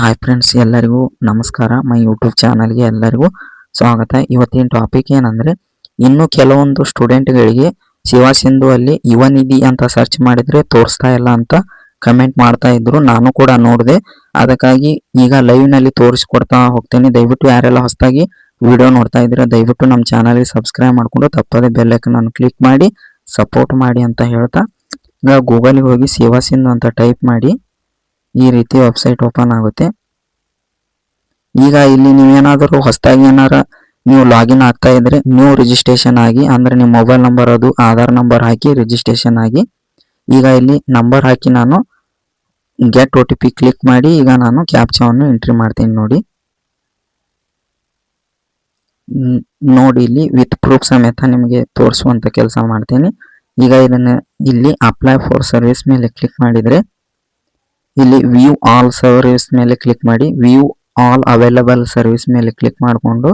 Hi friends ಎಲ್ಲರಿಗೂ ನಮಸ್ಕಾರ. My YouTube ಚಾನಲ್ಗೆ ಎಲ್ಲರಿಗೂ ಸ್ವಾಗತ. ಇವತ್ತಿನ ಟಾಪಿಕ್ ಏನಂದ್ರೆ, ಇನ್ನು ಕೆಲವೊಂದು ಸ್ಟೂಡೆಂಟ್ಗಳಿಗೆ ಶಿವ ಸಿಂಧು ಅಲ್ಲಿ ಯುವ ನಿಧಿ ಅಂತ ಸರ್ಚ್ ಮಾಡಿದ್ರೆ ತೋರಿಸ್ತಾ ಇಲ್ಲ ಅಂತ ಕಮೆಂಟ್ ಮಾಡ್ತಾ ಇದ್ರು. ನಾನು ಕೂಡ ನೋಡಿದೆ. ಅದಕ್ಕಾಗಿ ಈಗ ಲೈವ್ನಲ್ಲಿ ತೋರಿಸ್ಕೊಡ್ತಾ ಹೋಗ್ತೇನೆ. ದಯವಿಟ್ಟು ಯಾರೆಲ್ಲ ಹೊಸದಾಗಿ ವಿಡಿಯೋ ನೋಡ್ತಾ ಇದ್ರೆ ದಯವಿಟ್ಟು ನಮ್ಮ ಚಾನಲ್ಗೆ ಸಬ್ಸ್ಕ್ರೈಬ್ ಮಾಡ್ಕೊಂಡು ತಪ್ಪದೆ ಬೆಲ್ ಐಕನ್ ಕ್ಲಿಕ್ ಮಾಡಿ ಸಪೋರ್ಟ್ ಮಾಡಿ ಅಂತ ಹೇಳ್ತಾ ಈಗ ಗೂಗಲ್ಗೆ ಹೋಗಿ ಶಿವ ಸಿಂಧು ಅಂತ ಟೈಪ್ ಮಾಡಿ ಈ ರೀತಿ ವೆಬ್ಸೈಟ್ ಓಪನ್ ಆಗುತ್ತೆ. ಈಗ ಇಲ್ಲಿ ನೀವೇನಾದರೂ ಹೊಸದಾಗಿ ಏನಾರ ನೀವು ಲಾಗಿನ್ ಆಗ್ತಾ ಇದ್ರೆ ನ್ಯೂ ರಿಜಿಸ್ಟ್ರೇಷನ್ ಆಗಿ, ಅಂದ್ರೆ ನಿಮ್ಮ ಮೊಬೈಲ್ ನಂಬರ್ ಅದು ಆಧಾರ್ ನಂಬರ್ ಹಾಕಿ ರಿಜಿಸ್ಟ್ರೇಷನ್ ಆಗಿ, ಈಗ ಇಲ್ಲಿ ನಂಬರ್ ಹಾಕಿ ನಾನು ಗೆಟ್ ಒ ಟಿ ಕ್ಲಿಕ್ ಮಾಡಿ, ಈಗ ನಾನು ಕ್ಯಾಪ್ಚಾವನ್ನು ಎಂಟ್ರಿ ಮಾಡ್ತೀನಿ ನೋಡಿ. ನೋಡಿ ಇಲ್ಲಿ ವಿತ್ ಪ್ರೂಫ್ ಸಮೇತ ನಿಮಗೆ ತೋರಿಸುವಂತ ಕೆಲಸ ಮಾಡ್ತೀನಿ. ಈಗ ಇದನ್ನು ಇಲ್ಲಿ ಅಪ್ಲೈ ಫಾರ್ ಸರ್ವಿಸ್ ಮೇಲೆ ಕ್ಲಿಕ್ ಮಾಡಿದ್ರೆ ಇಲ್ಲಿ ವ್ಯೂ ಆಲ್ ಸರ್ವಿಸ್ ಮೇಲೆ ಕ್ಲಿಕ್ ಮಾಡಿ ವ್ಯೂ ಆಲ್ ಅವೈಲಬಲ್ ಸರ್ವಿಸ್ ಮೇಲೆ ಕ್ಲಿಕ್ ಮಾಡಿಕೊಂಡು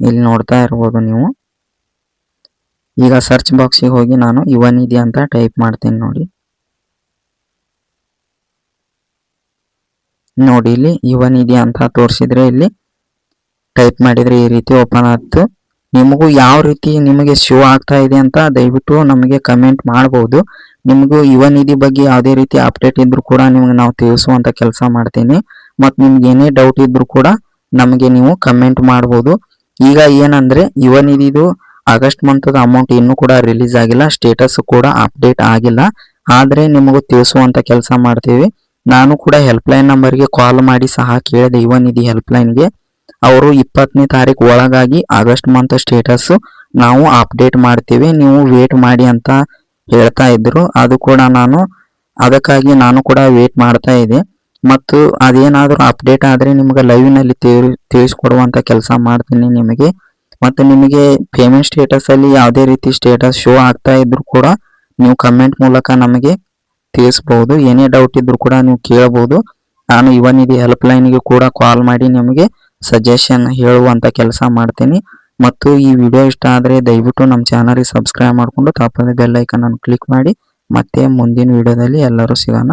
ಇಲ್ಲಿ ನೋಡ್ತಾ ಇರ್ಬೋದು ನೀವು. ಈಗ ಸರ್ಚ್ ಬಾಕ್ಸಿಗೆ ಹೋಗಿ ನಾನು ಇವನ್ ಇದೆ ಅಂತ ಟೈಪ್ ಮಾಡ್ತೀನಿ ನೋಡಿ. ನೋಡಿ ಇಲ್ಲಿ ಇವನ್ ಇದೆ ಅಂತ ತೋರಿಸಿದ್ರೆ ಇಲ್ಲಿ ಟೈಪ್ ಮಾಡಿದರೆ ಈ ರೀತಿ ಓಪನ್ ಆಯ್ತು. ನಿಮಗೂ ಯಾವ ರೀತಿ ನಿಮಗೆ ಶೋ ಆಗ್ತಾ ಇದೆ ಅಂತ ದಯವಿಟ್ಟು ನಮಗೆ ಕಮೆಂಟ್ ಮಾಡಬಹುದು ನಿಮಗೂ ಯುವ ನಿಧಿ ಬಗ್ಗೆ ಯಾವುದೇ ರೀತಿ ಅಪ್ಡೇಟ್ ಇದ್ರು ಕೂಡ ನಿಮಗೆ ನಾವು ತಿಳಿಸುವಂತ ಕೆಲಸ ಮಾಡ್ತೀನಿ. ಮತ್ತು ನಿಮ್ಗೆ ಏನೇ ಡೌಟ್ ಇದ್ರು ಕೂಡ ನಮಗೆ ನೀವು ಕಮೆಂಟ್ ಮಾಡಬಹುದು ಈಗ ಏನಂದ್ರೆ ಯುವ ನಿಧಿದು ಆಗಸ್ಟ್ ಮಂತದ ಅಮೌಂಟ್ ಇನ್ನೂ ಕೂಡ ರಿಲೀಸ್ ಆಗಿಲ್ಲ ಸ್ಟೇಟಸ್ ಕೂಡ ಅಪ್ಡೇಟ್ ಆಗಿಲ್ಲ. ಆದ್ರೆ ನಿಮಗೂ ತಿಳಿಸುವಂತ ಕೆಲಸ ಮಾಡ್ತೀವಿ. ನಾನು ಕೂಡ ಹೆಲ್ಪ್ ಲೈನ್ ನಂಬರ್ಗೆ ಕಾಲ್ ಮಾಡಿ ಸಹ ಕೇಳಿದೆ ಯುವ ನಿಧಿ ಹೆಲ್ಪ್ ಲೈನ್ಗೆ ಅವರು ಇಪ್ಪತ್ತನೇ ತಾರೀಕು ಒಳಗಾಗಿ ಆಗಸ್ಟ್ ಮಂತ್ ಸ್ಟೇಟಸ್ ನಾವು ಅಪ್ಡೇಟ್ ಮಾಡ್ತೀವಿ. ನೀವು ವೇಟ್ ಮಾಡಿ ಅಂತ ಹೇಳ್ತಾ ಇದ್ರು. ಅದು ಕೂಡ ನಾನು, ಅದಕ್ಕಾಗಿ ನಾನು ಕೂಡ ವೇಟ್ ಮಾಡ್ತಾ ಇದ್ದೆ. ಮತ್ತು ಅದೇನಾದರೂ ಅಪ್ಡೇಟ್ ಆದರೆ ನಿಮಗೆ ಲೈವ್ನಲ್ಲಿ ತಿಳಿ- ತಿಳಿಸ್ಕೊಡುವಂತ ಕೆಲಸ ಮಾಡ್ತೀನಿ ನಿಮಗೆ. ಮತ್ತು ನಿಮಗೆ ಪೇಮೆಂಟ್ ಸ್ಟೇಟಸಲ್ಲಿ ಯಾವುದೇ ರೀತಿ ಸ್ಟೇಟಸ್ ಶೋ ಆಗ್ತಾ ಇದ್ರು ಕೂಡ ನೀವು ಕಮೆಂಟ್ ಮೂಲಕ ನಮಗೆ ತಿಳಿಸ್ಬೋದು. ಏನೇ ಡೌಟ್ ಇದ್ರು ಕೂಡ ನೀವು ಕೇಳ್ಬೋದು. ನಾನು ಇವನ್ ಇದು ಹೆಲ್ಪ್ ಲೈನ್ಗೆ ಕೂಡ ಕಾಲ್ ಮಾಡಿ ನಿಮಗೆ ಸಜೆಷನ್ ಹೇಳುವಂತ ಕೆಲಸ ಮಾಡ್ತೀನಿ. ಮತ್ತು ಈ ವಿಡಿಯೋ ಇಷ್ಟ ಆದರೆ ದಯವಿಟ್ಟು ನಮ್ಮ ಚಾನಲ್ಗೆ ಸಬ್ಸ್ಕ್ರೈಬ್ ಮಾಡಿಕೊಂಡು ತಪ್ಪದೆ ಬೆಲ್ ಐಕನ್ ಅನ್ನು ಕ್ಲಿಕ್ ಮಾಡಿ. ಮತ್ತೆ ಮುಂದಿನ ವಿಡಿಯೋದಲ್ಲಿ ಎಲ್ಲರೂ ಸಿಗೋಣ.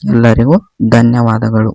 ಎಲ್ಲರಿಗೂ ಧನ್ಯವಾದಗಳು.